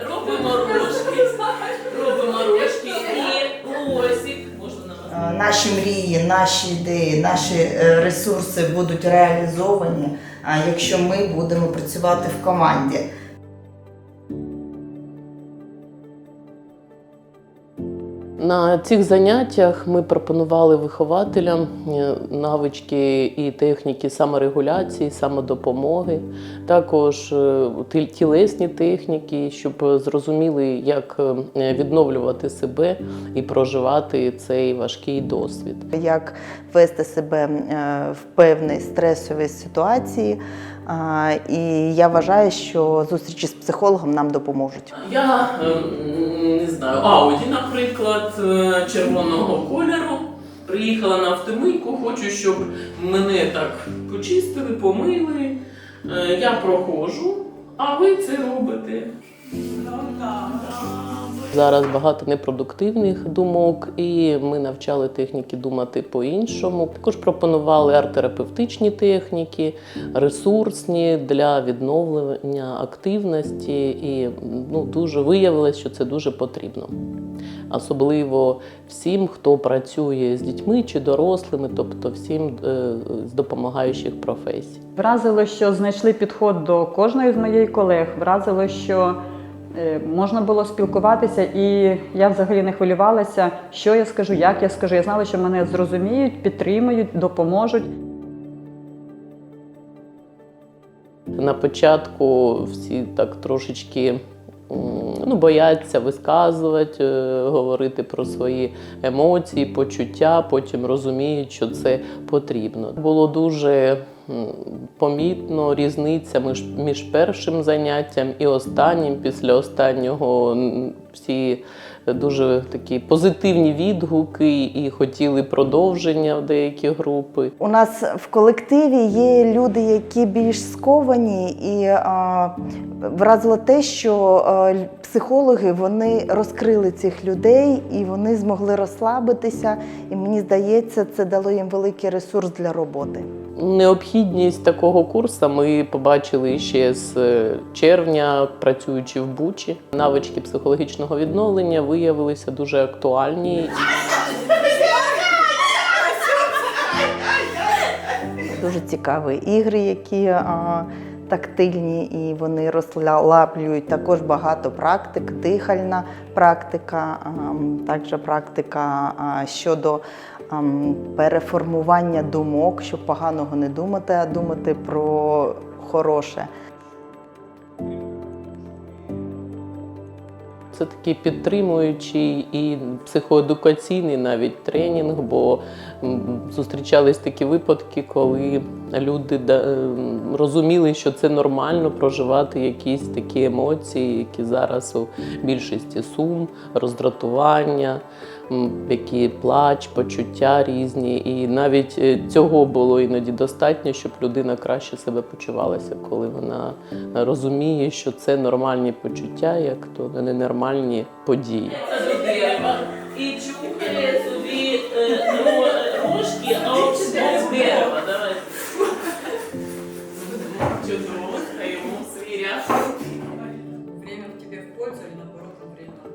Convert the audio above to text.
Робимо рожки, робимо рожки і лосік. Е, наші мрії, наші ідеї, наші е, ресурси будуть реалізовані, якщо ми будемо працювати в команді. На цих заняттях ми пропонували вихователям е, навички і техніки саморегуляції, самодопомоги, також е, тілесні техніки, щоб зрозуміли, як е, відновлювати себе і проживати цей важкий досвід. Як вести себе в певній стресовій ситуації. І я вважаю, що зустрічі з психологом нам допоможуть. Я ем, не знаю, Ауді, наприклад, е, червоного кольору. Приїхала на автомийку, хочу, щоб мене так почистили, помили. Е, Я проходжу, а ви це робите. Зараз багато непродуктивних думок, і ми навчали техніки думати по-іншому. Також пропонували арт-терапевтичні техніки, ресурсні для відновлення активності, і ну, дуже виявилось, що це дуже потрібно. Особливо всім, хто працює з дітьми чи дорослими, тобто всім е, з допомагаючих професій. Вразило, що знайшли підход до кожної з моїх колег. Вразило, що можна було спілкуватися, і я взагалі не хвилювалася, що я скажу, як я скажу. Я знала, що мене зрозуміють, підтримують, допоможуть. На початку всі так трошечки ну, бояться висказувати, е, говорити про свої емоції, почуття, потім розуміють, що це потрібно. Було дуже помітно різниця між, між першим заняттям і останнім. Після останнього всі дуже такі позитивні відгуки і хотіли продовження в деякі групи. У нас в колективі є люди, які більш сковані, і а, вразило те, що а, психологи вони розкрили цих людей і вони змогли розслабитися. І мені здається, це дало їм великий ресурс для роботи. Необхідність такого курсу ми побачили ще з е, червня, працюючи в Бучі. Навички психологічного відновлення виявилися дуже актуальні. Дуже цікаві ігри, які а, тактильні і вони розслаблюють. Також багато практик, дихальна практика, а, також практика а, щодо переформування думок, щоб поганого не думати, а думати про хороше. Це такий підтримуючий і психоедукаційний навіть тренінг, бо зустрічались такі випадки, коли люди ем, розуміли, що це нормально проживати якісь такі емоції, які зараз у більшості сум, роздратування, які плач, почуття різні. І навіть е, цього було іноді достатньо, щоб людина краще себе почувалася, коли вона розуміє, що це нормальні почуття, як то ненормальні події. правильно, наоборот, вредно.